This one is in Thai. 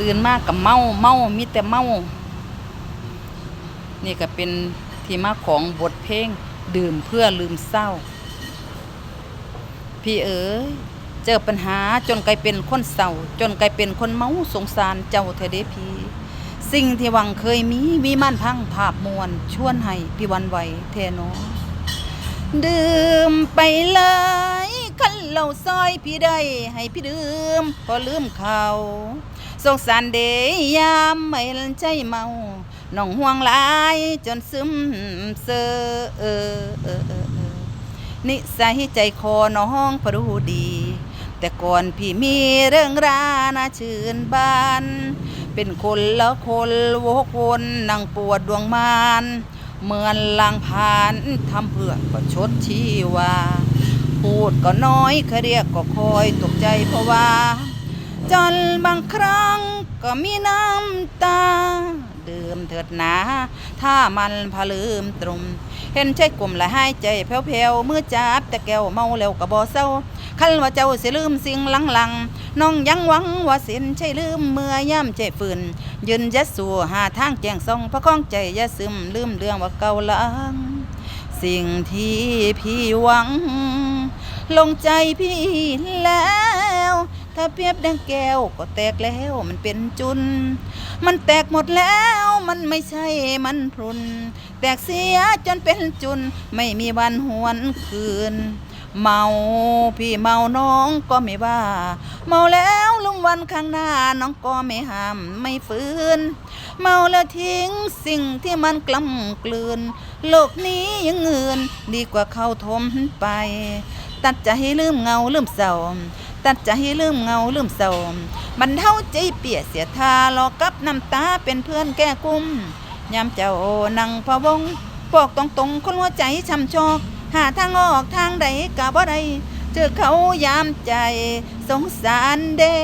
ตื่นมากกับเมาเมามีแต่เมา นี่ก็เป็นที่มาของบทเพลงดื่มเพื่อลืมเศร้า พี่เอ๋ยเจอปัญหาจนกลายเป็นคนเศร้า จนกลายเป็นคนเมาสงสารเจ้าเธอเด้พี่ สิ่งที่หวังเคยมีมีมั่นพังภาพมวลชวนให้พี่วันไหวเทนอดื่มไปเลยคันเหล่าซอยพี่ได้ให้พี่ดื่มพอลืมเขา สงสารเดยามไม่ใจเมาน้องห่วงหลายจนซึมเซอเออนิสัยใจคอน้องพอรู้ดี แต่ก่อนพี่มีเรื่องรานาชื่นบาน เป็นคนละคนวกวนนั่งปวดดวงมานเหมือนลางผ่านทำเพื่อก็ชดชีวา พูดก็น้อยเคเรียกก็คอยตกใจเพราะว่า จนบางครั้งก็มีน้ำตา ดื่มเถิดหนา ถ้ามันพลืมตรงเห็นใจกลุ่มและหายใจแผ่วๆเมื่อจับแต่แก้วเมาแล้วก็บ่เศร้าคันว่าเจ้าสิลืมสิ่งหลังๆน้องยังหวังว่าสินใช่ลืมเมื่อย่ำใจฝืน ยืนยัดสู่หาทางแจ้งส่องพระข้องใจย่าซึมลืมเรื่องว่าเก่าลัง สิ่งที่พี่หวัง ลงใจพี่แล้ว ถ้าเปรียบดังแก้วก็แตกแล้วมันเป็นจุน มันแตกหมดแล้วมันไม่ใช่มันพรุน แตกเสียจนเป็นจุน ไม่มีวันหวนคืน เมาพี่เมาน้องก็ไม่ว่า เมาแล้วลุงวันข้างหน้าน้องก็ไม่ห้ามไม่ฝืนเมาแล้วทิ้งสิ่งที่มันกล้ำกลืน โลกนี้ยังเงินดีกว่าเข้าทมไป ตัดใจให้ลืมเงาลืมเศร้า ตัดใจให้ลืมเงาลืมเศร้ามันเทาใจเปียเสียทาหลอกกับน้ำตาเป็นเพื่อนแก้กุ้มยามเจ้านั่งพะวงปอกตรงตรงๆคนหัวใจช้ำชอก หาทางออกทางใดกะบ่ได้เจอเขายามใจสงสารเด้